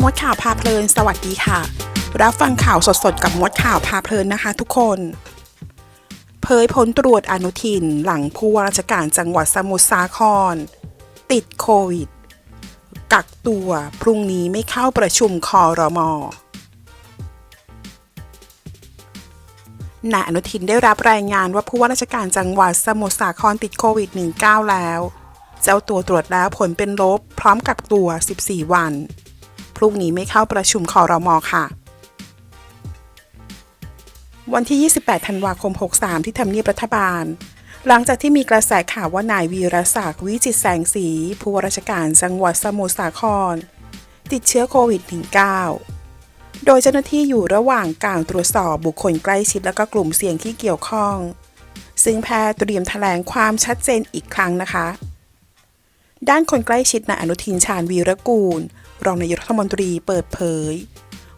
มดข่าวพาเพลิน สวัสดีค่ะ รับฟังข่าวสดๆ กับมดข่าวพาเพลินนะคะทุกคน เผยผลตรวจอนุทินหลังผู้ว่าราชการจังหวัดสมุทรสาคร ติดโควิด กักตัวพรุ่งนี้ไม่เข้าประชุมคอรมอนายอนุทินได้รับรายงานว่าผู้ว่าราชการจังหวัดสมุทรสาครติดโควิด -19 แล้ว เจ้าตัวตรวจแล้วผลเป็นลบพร้อมกักตัว 14 วัน รุ่งนี้ไม่เข้าประชุมคอรมอค่ะ วันที่ 28 ธันวาคม 63 ที่ทำเนียบรัฐบาล หลังจากที่มีกระแสข่าวว่านายวีรศักดิ์วิจิตแสงสี ผู้ว่าราชการจังหวัดสมุทรสาคร ติดเชื้อโควิด -19 โดยเจ้าหน้าที่อยู่ระหว่างการตรวจสอบบุคคลใกล้ชิดและก็กลุ่มเสี่ยงที่เกี่ยวข้อง ซึ่งแพทย์เตรียมแถลงความชัดเจนอีกครั้งนะคะ ด้านคนใกล้ชิดนายอนุทินชาญวีรกูล รองนายกรัฐมนตรีเปิดเผย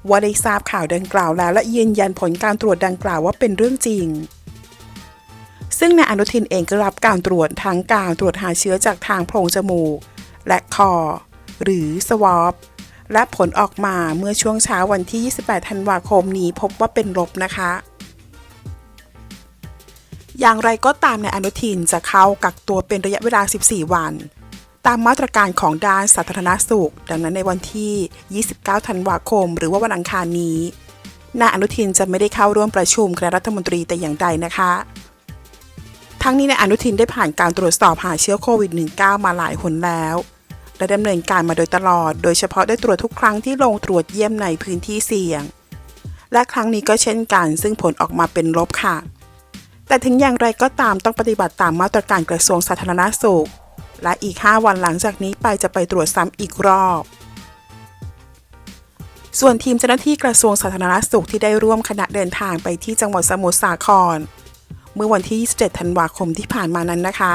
ว่าได้ทราบข่าวดังกล่าวแล้วและยืนยันผลการตรวจดังกล่าวว่าเป็นเรื่องจริง ซึ่งนายอนุทินเองก็รับการตรวจทั้งการตรวจหาเชื้อจากทางโพรงจมูก และคอ หรือสวอปและผลออกมาเมื่อช่วงเช้าวันที่ 28 ธันวาคมนี้พบว่าเป็นลบนะคะ อย่างไรก็ตามนายอนุทินจะเข้ากักตัวเป็นระยะเวลา 14 วัน ตามมาตรการของด้านสาธารณสุข ดังนั้นในวันที่ 29 ธันวาคม หรือว่าวันอังคารนี้นายอนุทินจะไม่ได้เข้าร่วมประชุมคณะรัฐมนตรีแต่อย่างใดนะคะ ทั้งนี้นายอนุทินได้ผ่านการตรวจสอบหาเชื้อโควิด -19 มาหลายหนแล้ว และดำเนินการมาโดยตลอด โดยเฉพาะได้ตรวจทุกครั้งที่ลงตรวจเยี่ยมในพื้นที่เสี่ยง และครั้งนี้ก็เช่นกัน ซึ่งผลออกมาเป็นลบค่ะ แต่ถึงอย่างไรก็ตามต้องปฏิบัติตามมาตรการกระทรวงสาธารณสุข และอีก 5 วันหลังจากนี้ไปจะไปตรวจซ้ำอีกรอบ ส่วนทีมเจ้าหน้าที่กระทรวงสาธารณสุขที่ได้ร่วมคณะเดินทางไปที่จังหวัดสมุทรสาคร เมื่อวันที่ 27 ธันวาคมที่ผ่านมานั้นนะคะ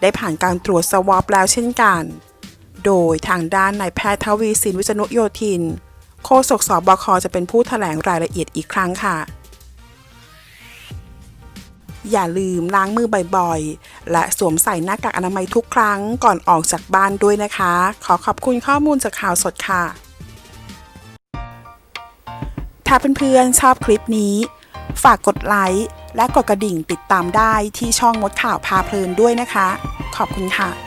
ได้ผ่านการตรวจสวอปแล้วเช่นกัน โดยทางด้านนายแพทย์ทวีสินวิษณุโยธิน โฆษกสบคจะเป็นผู้แถลงรายละเอียดอีกครั้งค่ะ อย่าลืมล้างมือบ่อยๆ และสวมใส่หน้ากากอนามัยทุกครั้งก่อนออกจากบ้านด้วยนะคะ ขอขอบคุณข้อมูลจากข่าวสดค่ะ ถ้าเพื่อนๆชอบคลิปนี้ ฝากกดไลค์และกดกระดิ่งติดตามได้ที่ช่องมดข่าวพาเพลินด้วยนะคะ ขอบคุณค่ะ